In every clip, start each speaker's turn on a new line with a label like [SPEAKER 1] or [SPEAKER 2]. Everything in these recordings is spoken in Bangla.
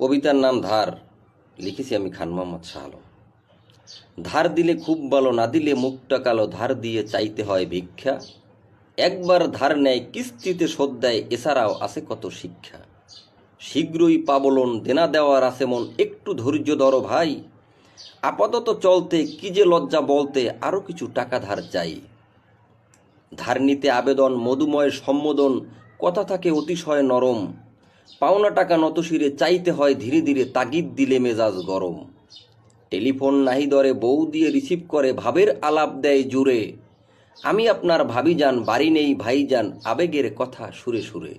[SPEAKER 1] কবিতার নাম ধার, লিখেছি আমি খান মোহাম্মদ শাহ আলম। ধার দিলে খুব ভালো, না দিলে মুখটা কালো, ধার দিয়ে চাইতে হয় ভিক্ষা। একবার ধার নেয়, কিস্তিতে শোধ দেয়, এছাড়াও আছে কত শিক্ষা। শীঘ্রই পাবলন, দেনা দেওয়ার আছে মন, একটু ধৈর্য ধরো ভাই। আপাতত চলতে, কি যে লজ্জা বলতে আরও কিছু টাকা ধার চাই। ধার নিতে আবেদন, মধুময় সম্বোধন, কথা থাকে অতিশয় নরম। পাওনা টাকা নতশিরে চাইতে হয় ধীরে ধীরে তাগিদ দিলে মেজাজ গরম। টেলিফোন নাহি দরে বউ দিয়ে রিসিভ করে, ভাবের আলাপ দেয় জুড়ে আমি আপনার ভাবি যান বাড়ি নেই ভাই যান আবেগের কথা সুরে সুরে।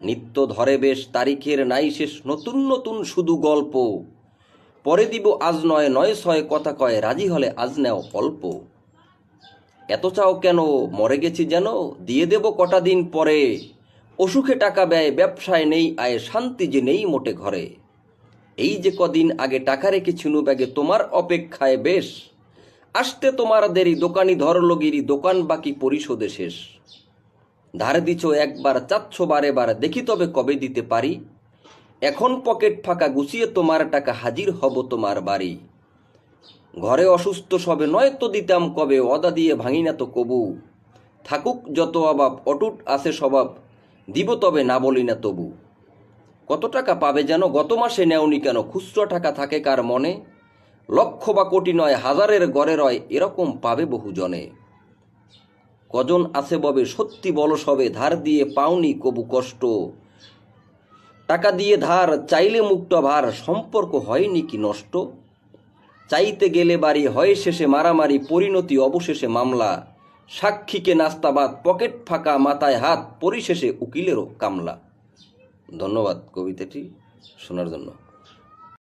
[SPEAKER 1] নিত্য ধরে বেশ তারিখের নাই শেষ, নতুন নতুন শুধু গল্প। পরে দিব আজ নয় নয় ছয় কথা কয়, রাজি হলে আজ নেও অল্প। এত চাও কেন, মরে গেছি যেন, দিয়ে দেব কটা দিন পরে। অসুখে টাকা ব্যয়, ব্যবসায় নেই, আয় শান্তি যে নেই মোটে ঘরে। এই যে কদিন আগে টাকা রেখে রেখেছিনু ব্যাগে তোমার অপেক্ষায় বেশ। আসতে তোমার দেরি, দোকানি ধরলগিরি দোকান বাকি পরিশোধে শেষ। ধার দিছ একবার, চাচ্ছ বারে বার দেখি তবে কবে দিতে পারি। এখন পকেট ফাঁকা, গুছিয়ে তোমার টাকা হাজির হব তোমার বাড়ি। ঘরে অসুস্থ সবে নয় তো দিতাম কবে, অদা দিয়ে ভাঙি না তো কবু। থাকুক যত অভাব, অটুট আছে স্বভাব। দিব তবে না বলি না তবু। কত টাকা পাবে যেন গত মাসে নেওনি কেন? খুচরো টাকা থাকে কার মনে? লক্ষ বা কোটি নয়, হাজারের গড়ে রয়, এরকম পাবে বহু জনে কজন আছে ববে, সত্যি বল সবে, ধার দিয়ে পাওনি কবু কষ্ট। টাকা দিয়ে ধার, চাইলে মুক্ত ভার, সম্পর্ক হয়নি কি নষ্ট? চাইতে গেলে বাড়ি, হয় শেষে মারামারি, পরিণতি অবশেষে মামলা। সাক্ষীকে নাস্তাবাদ পকেট ফাঁকা মাথায় হাত পরিশেষে উকিলেরও কামলা। ধন্যবাদ কবিতাটি শোনার জন্য।